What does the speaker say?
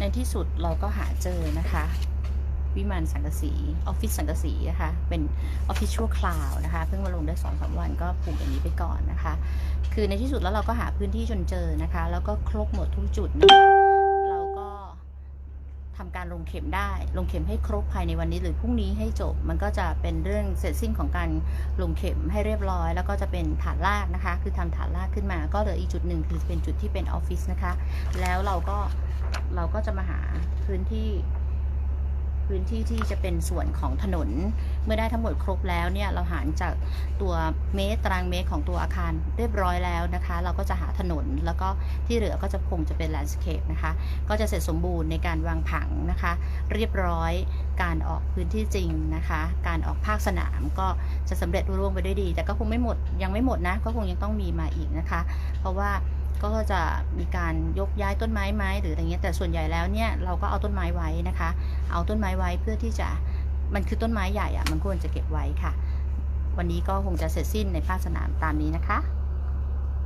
ในที่สุดเราก็หาเจอนะคะ วิมานสังกสีออฟฟิศสังกสีนะคะ เป็นออฟฟิศชั่วคราวนะคะ เพิ่งมาลงได้สองสามวันก็ปลูกอย่างนี้ไปก่อนนะคะ คือในที่สุดแล้วเราก็หาพื้นที่จนเจอนะคะ แล้วก็ครบหมดทุกจุดนะคะ การลงเข็มได้ ลงเข็มให้ครบภายในวันนี้หรือพรุ่งนี้ให้จบ มันก็จะเป็นเรื่องเสร็จสิ้นของการลงเข็มให้เรียบร้อย แล้วก็จะเป็นฐานรากนะคะ คือทำฐานรากขึ้นมา ก็เหลืออีกจุดหนึ่งคือเป็นจุดที่เป็นออฟฟิศนะคะ แล้วเราก็เราก็จะมาหาพื้นที่ พื้นที่ที่จะเป็นส่วนของถนน เมื่อได้ทั้งหมดครบแล้วเนี่ยเราหารจากตัวเมตรตารางเมตรของตัวอาคารเรียบร้อยแล้วนะคะ เราก็จะหาถนนแล้วก็ที่เหลือก็จะคงจะเป็นแลนด์สเคปนะคะ ก็จะเสร็จสมบูรณ์ในการวางผังนะคะ เรียบร้อยการออกพื้นที่จริงนะคะ การออกภาคสนามก็ จะสำเร็จรุ่ร่วงไปด้วยดี แต่ก็คงไม่หมดยังไม่หมดนะ ก็คงยังต้องมีมาอีกนะคะ เพราะว่าก็จะมีการยกย้ายต้นไม้ไหมหรืออะไรเงี้ยแต่ส่วนใหญ่แล้วเนี่ยเราก็เอาต้นไม้ไว้นะคะ เอาต้นไม้ไว้เพื่อที่จะมันคือต้นไม้ใหญ่อะมันควรจะเก็บไว้ค่ะ วันนี้ก็คงจะเสร็จสิ้นในภาคสนามตามนี้นะคะ